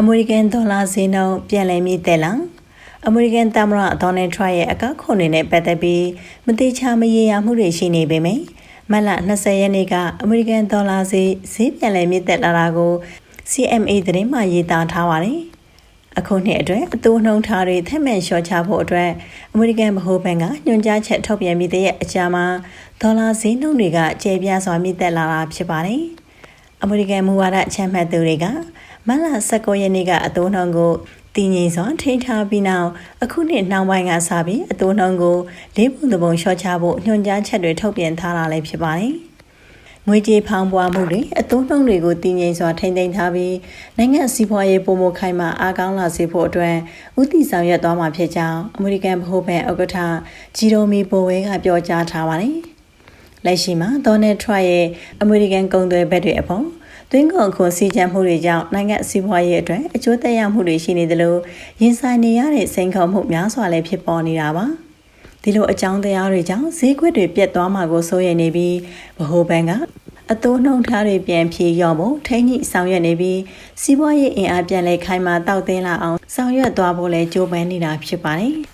အမေရိကန်ဒေါ်လာဈေးနှုန်းပြန်လည်မြင့်တက်လာအမေရိကန်သမ္မတဒေါ်နယ်ထရန့်ရဲ့အကောက်ခွန်တွေနဲ့ပတ်သက်ပြီးမတိချာမရေရာမှုတွေရှိနေပေမယ့်မလ20ရက်နေ့ကအမေရိကန်ဒေါ်လာဈေးဈေးပြန်လည်မြင့်တက်လာတာကို CMA သတင်းမှရေးသားထားပါတယ်။အခုနှစ်အတွက်အတူနှုံထားတွေထက်မှန်လျှော့ချဖို့အတွက်အမေရိကန်ဗဟိုဘဏ်ကညွှန်ကြားချက်ထုတ်ပြန်ပြီးတဲ့အကြာမှာဒေါ်လာဈေးနှုန်းတွေကကျေပြားစွာမြင့်တက်လာတာဖြစ်ပါတယ်။အမေရိကန်မူဝါဒချမှတ်သူတွေက မလ19ရက်နေ့ကအတူနှုံကိုတည်ငြိမ်စွာထိန်းထားပြီးနောက်အခုနှစ်နှောင်းပိုင်းကစပြီးအတူနှုံကိုလေးပုံသဘုံလျှော့ချဖို့ညွှန်ကြားချက်တွေထုတ်ပြန်ထားတာလည်းဖြစ်ပါတယ်။ငွေကြေးဖောင်းပွားမှုတွေအသုံးနှုန်းတွေကိုတည်ငြိမ်စွာထိန်းသိမ်းထားပြီးနိုင်ငံစီးပွားရေးပုံမခိုင်မာအားကောင်းလာစေဖို့အတွက်ဥတီဆောင်ရွက်သွားမှာဖြစ်ကြောင်းအမေရိကန်ဗဟိုဘဏ်ဥက္ကဋ္ဌဂျီရိုမီပိုဝဲကပြောကြားထားပါတယ်။လက်ရှိမှာဒေါ်နယ်ထရရဲ့အမေရိကန်ကုန်သွယ်ဘက်တွေအပေါ် တွင်းကုန်ခွန်စီကြံမှုတွေကြောင့်နိုင်ငံစီးပွားရေးအတွက်အကျိုးသက်ရောက်မှုတွေရှိနေသလိုရင်ဆိုင်နေရတဲ့စိန်ခေါ်မှုများစွာလည်းဖြစ်ပေါ်နေတာပါ။ဒီလိုအကြောင်းတရားတွေကြောင့်ဈေးကွက်တွေပြတ်သွားမှာကိုစိုးရိမ်နေပြီးဗဟိုဘဏ်ကအတိုးနှုံထားတွေပြန်ဖြေလျော့ဖို့ထိန်းညှိဆောင်ရွက်နေပြီးစီးပွားရေးအင်အားပြန်လဲခိုင်မာတောက်သိမ်းလာအောင်ဆောင်ရွက်သွားဖို့လည်းကြိုးပမ်းနေတာဖြစ်ပါတယ်။